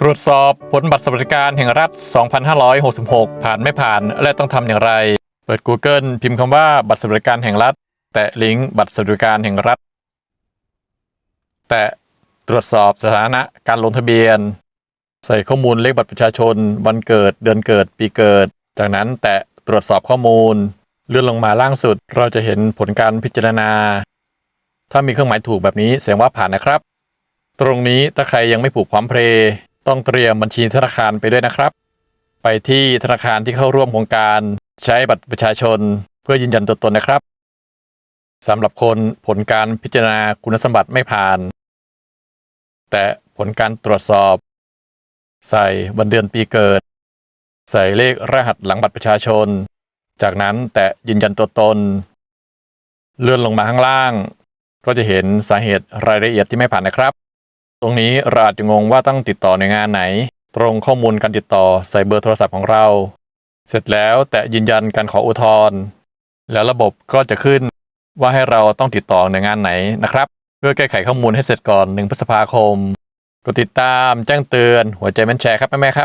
ตรวจสอบผลบัตรสวัสดิการแห่งรัฐ 2566 ผ่านไม่ผ่านและต้องทำอย่างไร เปิด Google พิมพ์คำว่าบัตรสวัสดิการแห่งรัฐ แตะลิงก์บัตรสวัสดิการแห่งรัฐ แตะตรวจสอบสถานะการลงทะเบียน ใส่ข้อมูลเลขบัตรประชาชน วันเกิดเดือนเกิดปีเกิด จากนั้นแตะตรวจสอบข้อมูล เลื่อนลงมาล่างสุด เราจะเห็นผลการพิจารณา ถ้ามีเครื่องหมายถูกแบบนี้แสดงว่าผ่านนะครับ ตรงนี้ถ้าใครยังไม่ผูกพร้อมเพรย์ ต้องเตรียมบัญชีธนาคารไปด้วยนะครับ ไปที่ธนาคารที่เข้าร่วมโครงการใช้บัตรประชาชน เพื่อยืนยันตัวตนนะครับสำหรับคนผลการพิจารณาคุณสมบัติไม่ผ่าน แต่ผลการตรวจสอบ ใส่วันเดือนปีเกิด ใส่เลขรหัสหลังบัตรประชาชน จากนั้นแตะยืนยันตัวตน เลื่อนลงมาข้างล่าง ก็จะเห็นสาเหตุรายละเอียดที่ไม่ผ่านนะครับ ตรงนี้เราอาจจะงงว่าต้องติดต่อในวยงานไหน ตรงข้อมูลการติดต่อใส่เบอร์โทรศัพท์ของเรา เสร็จแล้วแต่ยืนยันการขออุทธรณ์แล้วระบบก็จะขึ้นว่าให้เราต้องติดต่อหน่วยงานไหนนะครับ เพื่อแก้ไขข้อมูลให้เสร็จก่อน 1 พฤษภาคม กดติดตามแจ้งเตือนหัวใจแม่นแชร์ครับแม่ๆครับ